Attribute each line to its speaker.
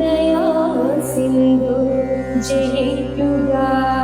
Speaker 1: Daya Sindhu जयेतुगा